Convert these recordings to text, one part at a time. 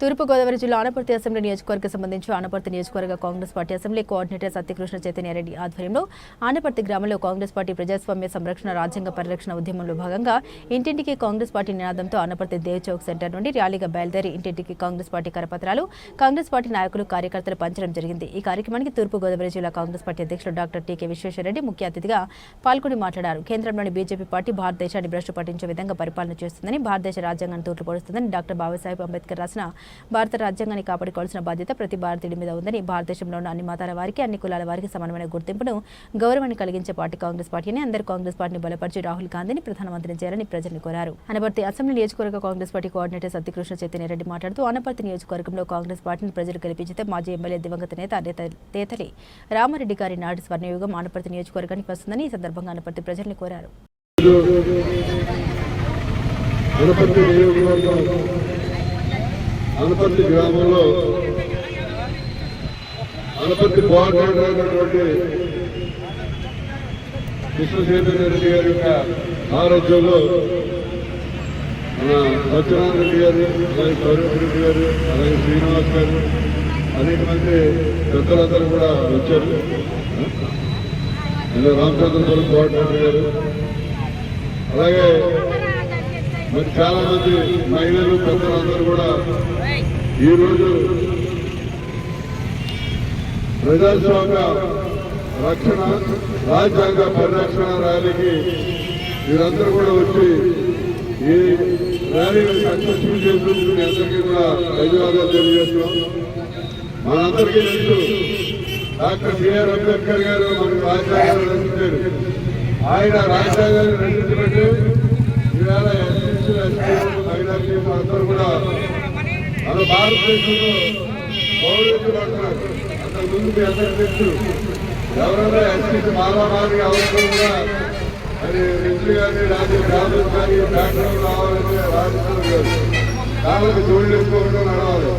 తూర్పుగోదావరి జిల్లా ఆనపర్తి అసెంబ్లీ నియోజకవర్గం సంబంధించి ఆనపర్తి నియోజకవర్గ Congress party assembly coordinator Satyakrishna Chaitanya Reddy ఆధ్వర్యంలో ఆనపర్తి గ్రామంలో కాంగ్రెస్ పార్టీ ప్రజాస్వామ్య సంరక్షణ రాజ్యాంగ పరిరక్షణ ఉద్యమంలో భాగంగా ఇంటింటికి కాంగ్రెస్ పార్టీ నినాదంతో ఆనపర్తి దేవ్ చౌక్ సెంటర్ నుండి ర్యాలీగా బయలుదేరి ఇంటింటికి కాంగ్రెస్ పార్టీ కరపత్రాలు కాంగ్రెస్ పార్టీ నాయకులు కార్యకర్తలు పంచడం జరిగింది. ఈ కార్యక్రమానికి తూర్పుగోదావరి జిల్లా కాంగ్రెస్ పార్టీ అధ్యక్షులు డాక్టర్ టీకే విశ్వేశ్వరరెడ్డి ముఖ్య అతిథిగా పాల్గొని మాట్లాడారు. కేంద్రంలోని బీజేపీ పార్టీ భారతదేశాన్ని భ్రష్టు పట్టించే విధంగా పరిపాలన చేస్తుందని భారతదేశ రాజ్యాంగాన్ని తూట్లు పొడుస్తుందని డాక్టర్ బాబాసాహెబ్ అంబేద్కర్ రాసిన భారత రాజ్యాంగాన్ని కాపాడుకోవాల్సిన బాధ్యత ప్రతి భారతీయుడి మీద ఉందని భారతదేశంలో ఉన్న అన్ని మతాల వారికి అన్ని కులాల వారికి సమానమైన గుర్తింపును గౌరవాన్ని కలిగించే పార్టీ కాంగ్రెస్ పార్టీ అని అందరూ కాంగ్రెస్ పార్టీని బలపరిచి రాహుల్ గాంధీని ప్రధానమంత్రిని చేయాలని ప్రజలను కోరారు. అనపర్తి అసెంబ్లీ నియోజకవర్గ కాంగ్రెస్ పార్టీ కోఆర్డినేటర్ సత్యకృష్ణ చైతన్యరెడ్డి మాట్లాడుతూ అనపర్తి నియోజకవర్గంలో కాంగ్రెస్ పార్టీని ప్రజలు గెలిపించితే మాజీ ఎమ్మెల్యే దివంగత నేత తేతలి రామారెడ్డి గారి నాటి స్వర్ణయుగం ఆనపర్తి నియోజకవర్గానికి వస్తుందని ఈ సందర్భంగా అనపర్తి ప్రజల్ని కోరారు. అనపర్తి గ్రామంలో అనపర్తి కోఆర్డినేటర్ అయినటువంటి కృష్ణ రెడ్డి గారి యొక్క ఆరోగ్యంలో మన సత్యనారాయణ రెడ్డి గారు అలాగే సౌరభ్ రెడ్డి గారు అలాగే శ్రీనివాస్ గారు అనేక మంది పెద్దలందరూ కూడా వచ్చారు. ఇలా రామచంద్రపురం కోఆర్డినేటర్ గారు. అలాగే మరి చాలా మంది మహిళలు పెద్దలందరూ కూడా ఈరోజు ప్రజాస్వామ్య రక్షణ రాజ్యాంగ పరిరక్షణ ర్యాలీకి మీరందరూ కూడా వచ్చి ఈ ర్యాలీని సక్సెస్ఫుల్ చేసినందుకు మీ అందరికీ కూడా ధన్యవాదాలు తెలియజేస్తున్నాం. మనందరికీ తెలుసు డాక్టర్ బిఆర్ అంబేద్కర్ గారు మనకు రాజ్యాంగాన్ని రచించారు. ఆయన రాజ్యాంగాన్ని రచించినట్టు ఈవేళ ఎస్సీసీ ఎస్టీలు అందరూ కూడా మన భారతదేశంలో గౌరవించబడుతున్నారు అంతకు ముందు మీ అందరికీ తెలుసు ఎవరైనా ఎస్సీసీ మాలామారి అవసరం కూడా అది రెడ్డి కానీ రాజీవ్ రాజు కానీ బ్యాక్గ్రౌండ్ రావాలంటే రాజేశ్వరం గారు కాళ్ళకి జోళ్ళు వేసుకోవడం నడవాలి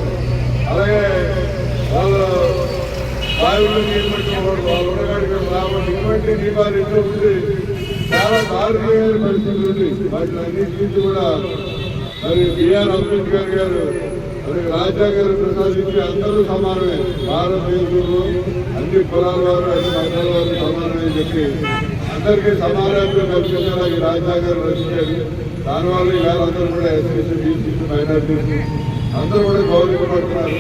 అలాగే వాళ్ళు బావిలో నీళ్ళు పెట్టుకోవడం వాళ్ళు ఉండగాడికి రావడం ఇటువంటి నియమాలు ఎన్నో ఉంది చాలా దారుణమైన పరిస్థితులు ఉంది వాటిని అన్నింటి కూడా మరి బిఆర్ అంబేద్కర్ గారు మరి రాజ్యాంగాన్ని ప్రసాదించి అందరూ సమానమే. భారతదేశంలో అన్ని కులాల వారు అన్ని మతాల వారు సమానమే చెప్పి అందరికీ సమానత్వం కల్పించాలని ఈ రాజ్యాంగాన్ని రచించారు. దానివల్ల ఇవాళ అందరూ కూడా ఎస్ఎస్సీ బీసీసీ మైనార్టీస్ అందరూ కూడా గౌరవించబడుతున్నారు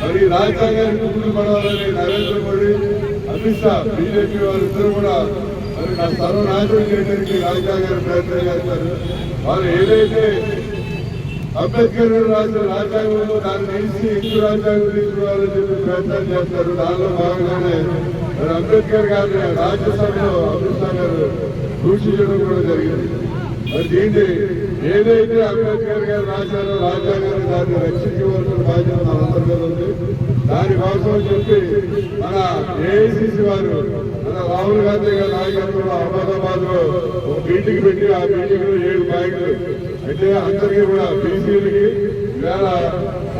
మరి ఈ రాజ్యాంగాన్ని ముందుకు పడాలని నరేంద్ర మోడీ అమిత్ షా బీజేపీ వారిద్దరూ కూడా మరి నా సర్వనాశనం చేయడానికి రాజ్యాంగాన్ని ప్రయత్నం చేస్తారు. వారు ఏదైతే అంబేద్కర్ రాసిన రాజ్యాంగంలో దాన్ని తీసి హిందూ రాజ్యాంగం తీసుకురావాలని చెప్పి ప్రయత్నం చేస్తారు. దానిలో భాగంగానే మరి అంబేద్కర్ గారిని రాజ్యసభలో అమిత్ షా గారు దూషించడం కూడా జరిగింది. మరి దీన్ని ఏదైతే అంబేద్కర్ గారు రాశారో రాజ్యాంగాన్ని దాన్ని రక్షించవలసిన బాధ్యత మనందరి మీద ఉంది. దానికోసం అని చెప్పి మన ఏఐసిసి వారు మన రాహుల్ గాంధీ గారి నాయకత్వంలో అహ్మదాబాద్లో ఒక మీటింగ్ పెట్టి ఆ మీటింగ్లో ఏడు పాయింట్లు. అంటే అందరికీ కూడా బీసీలకి వేల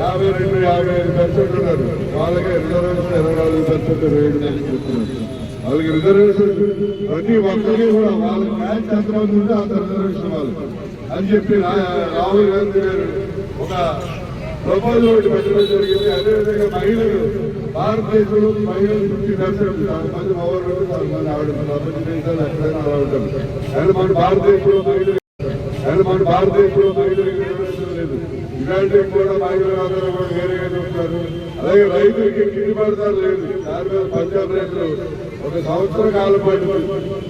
యాభై రెండు యాభై ఐదు పర్సెంట్ ఉన్నారు. వాళ్ళకి రిజర్వేషన్ ఇరవై నాలుగు పర్సెంట్ అని చెప్తున్నారు. వాళ్ళకి రిజర్వేషన్ ప్రతి ఒక్కరికి కూడా వాళ్ళకి మ్యాచ్ ఎంతమంది ఉంటే అంత రిజర్వేషన్ వాళ్ళు. అని చెప్పి రాహుల్ గాంధీ గారు ఒక ప్రపోజల్ ఒకటి పెట్టడం జరిగింది. అదేవిధంగా మహిళలు భారతదేశంలో మహిళలు ఫిఫ్టీ పర్సెంట్ మంది మగవాళ్ళు చాలా మంది ఆవిడ ప్రపంచ ఎక్కడైనా అలా ఉంటారు కానీ మన భారతదేశంలో మహిళలు కానీ మన భారతదేశంలో మహిళలకు లేదు. ఇలాంటివి కూడా మహిళలు అందరూ కూడా వేరేగానే ఉంటారు అలాగే రైతులకి గిట్టుబాటు ధర లేదు. దాని మీద పంచాయత్ రైతులు ఒక సంవత్సర కాలం పాటు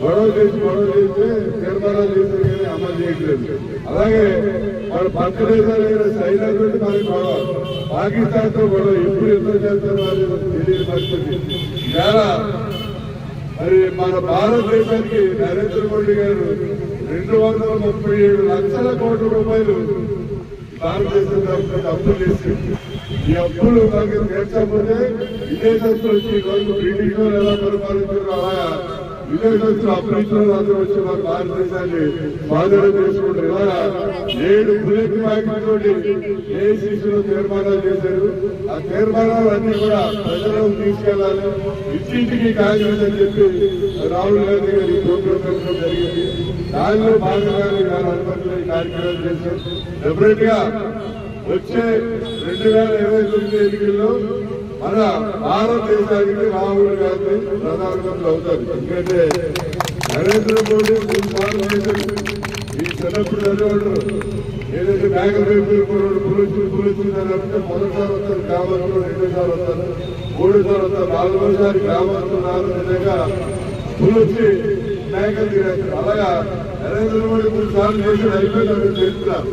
గొడవ చేసి గొడవ చేస్తే తీర్మానాలు చేసి కానీ అమలు చేయట్లేదు. అలాగే మన పక్క దేశాలైన చైనా తోటి మనకి గొడవ. పాకిస్తాన్తో గొడవ. ఎప్పుడు యుద్ధం చేస్తారు వాళ్ళు తెలియని పరిస్థితి. ఇవాళ మరి మన భారతదేశానికి నరేంద్ర మోడీ గారు రెండు వందల ముప్పై ఏడు లక్షల కోట్ల రూపాయలు భారతదేశం తరఫున అప్పులు చేసి ఈ అప్పులు మనకి తీర్చకపోతే విదేశస్తులు వచ్చి ఈరోజు బ్రిటిష్ వారు ఎలా పరిపాలించారు అలా విదేశస్తులు అప్రీతులు అందరూ వచ్చి మన భారతదేశాన్ని బాధ్యత చేసుకుంటారు ఇలా ఏడు బుల్లెట్ ప్యాకెట్ ఏసీసీలో తీర్మానాలు చేశారు. ఆ తీర్మానాలు అన్ని కూడా ప్రజలకు తీసుకెళ్ళాలి ఇంటింటికి కాంగ్రెస్ అని చెప్పి రాహుల్ గాంధీ గారి ప్రోగ్రాం పెట్టడం జరిగింది. దానిలో భాగంగానే ఇవాళ అనుమతులు కార్యక్రమాలు చేశారు. డెఫినెట్గా వచ్చే రెండు వేల ఇరవై తొమ్మిది ఎన్నికల్లో మన భారతదేశానికి రాహుల్ గాంధీ ప్రధానమంత్రి అవుతారు. ఎందుకంటే నరేంద్ర మోడీ ఈ చిన్నప్పుడు చదివాడు ఏదైతే బ్యాగులు పెట్టుకున్నాడు పులుచులు పులుచులు అంటే మొదటిసారి వస్తారు గ్రామంలో రెండోసారి వస్తారు మూడోసారి వస్తారు నాలుగోసారి గ్రామంలో నాలుగు విధంగా పులిచి బ్యాగులు తినేస్తారు. అలాగా నరేంద్ర మోడీ మూడు సార్లు చేసి అయిపోయిందని తెలుస్తున్నారు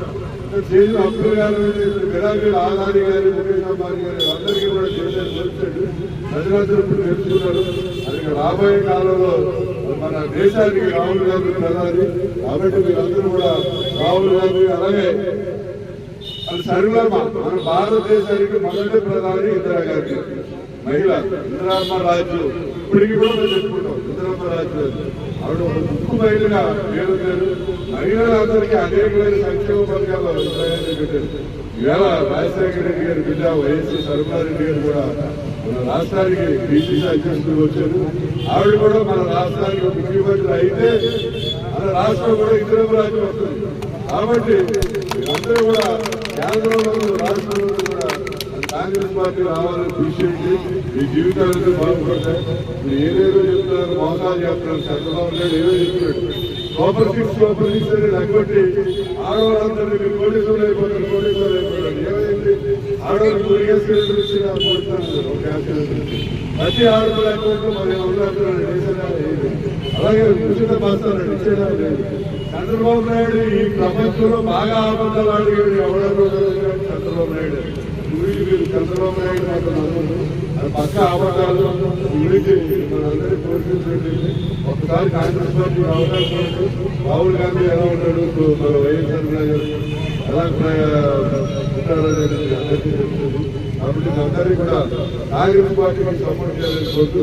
చేసిన అబ్దుల్ గారు విరాజులు ఆదాని గారి ముఖేష్ అంబానీ గారి అందరికీ కూడా చేశారు తెలుస్తాడు ప్రజలందరూ తెలుసుకున్నారు అది రాబోయే కాలంలో మన దేశానికి రాహుల్ గాంధీ ప్రధాని. కాబట్టి మీరందరూ కూడా రాహుల్ గాంధీ అలాగే అది సర్వమ మన భారతదేశానికి మొదటి ప్రధాని ఇందిరాగాంధీ మహిళ ఇందిరామ్మ రాజు ఇప్పటికీ కూడా చెప్పుకుంటాం ఇందిరామ్మ రాజు ఆవిడ ఒక ముక్కు మహిళగా వేరు పేరు మహిళలందరికీ అనేకమైన సంక్షేమ పథకాలు ఇందిరాగాంధీ పెట్టారు ఈవేళ రాజశేఖర రెడ్డి గారి బిడ్డ వైఎస్సీ సర్వారెడ్డి గారు కూడా మన రాష్ట్రానికి బీసీసీ అధ్యక్షులు వచ్చారు. ఆవిడ కూడా మన రాష్ట్రానికి ముఖ్యమంత్రి అయితే మన రాష్ట్రం కూడా ఇతర రాజ్యం వస్తుంది కాబట్టి మీరందరూ కూడా కేంద్రంలో రాష్ట్రంలో కూడా కాంగ్రెస్ పార్టీ రావాలని చూసేయండి మీ జీవితాలతో బాగుపడతాయి మీరు ఏదేదో చెప్తున్నారు మోసాలు చెప్తున్నారు చంద్రబాబు నాయుడు ఏదో చెప్తున్నాడు. సూపర్ సిక్స్ సూపర్ సిక్స్ అని లెక్కొట్టి ఆడవాళ్ళందరూ మీరు కోటేశ్వరులు అయిపోతారు కోటేశ్వరులు అయిపోతారు. ఏమైంది? ఆడవాళ్ళు గ్యాస్ వచ్చి ప్రతి ఆడవాళ్ళ అకౌంట్లో మరి ఉన్నట్టున్నాడు అలాగే ఉచిత బస్తాలు ఇచ్చేదా? లేదు. చంద్రబాబు నాయుడు ఈ ప్రపంచంలో బాగా అబద్ధాలు ఆడిగాడు ఎవడో చంద్రబాబు నాయుడు. గురించి చంద్రబాబు నాయుడు అది పక్క అబద్ధాలు గురించి మనందరి కోరుకుంటుంది ఒకసారి కాంగ్రెస్ పార్టీ అవకాశం రాహుల్ గాంధీ ఎలా ఉంటాడు? మన వైఎస్ఆర్ ఎలా ఉంటారనేది అందరికీ కాబట్టి అందరికీ కూడా కాంగ్రెస్ పార్టీ సపోర్ట్ చేయాలని కోరుతూ